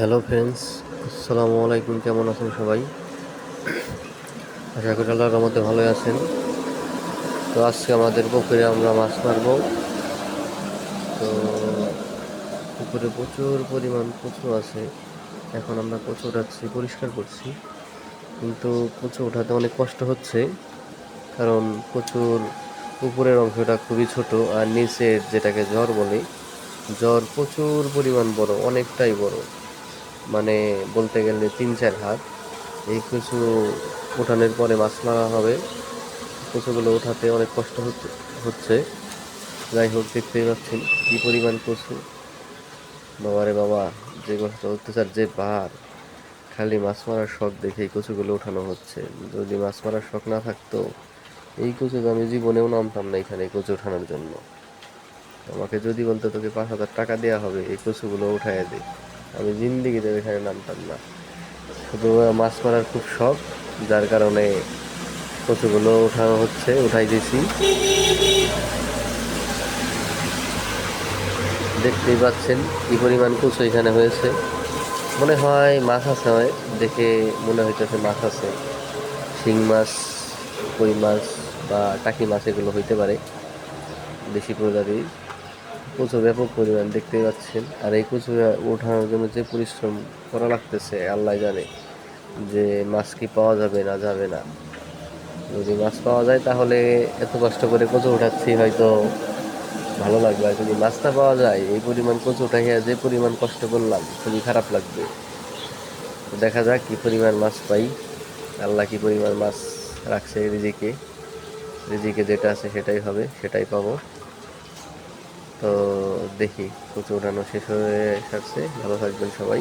Hello friends, আসসালামু আলাইকুম, কেমন আছেন সবাই? আশা করি আল্লাহর মধ্যে ভালোই আছেন। তো আজকে আমাদের পুকুরে আমরা মাছ মারবো। তো পুকুরে প্রচুর পরিমাণ কচু আছে। এখন আমরা কচু উঠাচ্ছি, পরিষ্কার করছি। কিন্তু কচু ওঠাতে অনেক কষ্ট হচ্ছে, কারণ কচুর উপরের অংশটা খুবই ছোট আর নিচের যেটাকে জ্বর বলে জ্বর প্রচুর পরিমাণ বড়, অনেকটাই বড়। মানে বলতে গেলে তিন চার হাত। এই কচু উঠানোর পরে মাছ মারা হবে। কচুগুলো উঠাতে অনেক কষ্ট হচ্ছে যাই হোক, দেখতেই পাচ্ছেন কি পরিমাণ কচু। বাবারে বাবা, যে কষ্ট স্যার যে বার। খালি মাছ মারার শখ দেখে এই কচুগুলো উঠানো হচ্ছে। যদি মাছ মারার শখ না থাকতো, এই কচু আমি জীবনেও নামতাম না এখানে কচু ওঠানোর জন্য। আমাকে যদি বলতো তোকে পাঁচ হাজার টাকা দেওয়া হবে, এই কচুগুলো উঠাইয়া দে। আমি জিন্দিগিতে এখানে নামতাম না। শুধু মাছ মারার খুব শখ, যার কারণে কচুগুলো উঠানো হচ্ছে, উঠাই দিয়েছি। দেখতেই পাচ্ছেন কি পরিমাণ কচু এখানে হয়েছে। মনে হয় মাছ আছে হয়, দেখে মনে হইতেছে মাছ আছে। শিং মাছ, কই মাছ বা টাকি মাছ এগুলো হইতে পারে দেশি প্রজাতির। কচু ব্যাপক পরিমাণ দেখতেই পাচ্ছেন। আর এই কচু ওঠানোর জন্য যে পরিশ্রম করা লাগতেছে, আল্লাহ জানে যে মাছ কি পাওয়া যাবে না যাবে না। যদি মাছ পাওয়া যায় তাহলে এত কষ্ট করে কচু উঠাচ্ছি হয়তো ভালো লাগবে। আর যদি মাছ না পাওয়া যায়, এই পরিমাণ কচু উঠাইয়া যে পরিমাণ কষ্ট করলাম, খুবই খারাপ লাগবে। দেখা যাক কি পরিমাণ মাছ পাই। আল্লাহ কি পরিমাণ মাছ রাখছে রিজিকে? রিজিকে যেটা আছে সেটাই হবে, সেটাই পাবো। তো দেখি কচু উঠানো শেষ হয়ে সারছে ভালো থাকবেন সবাই।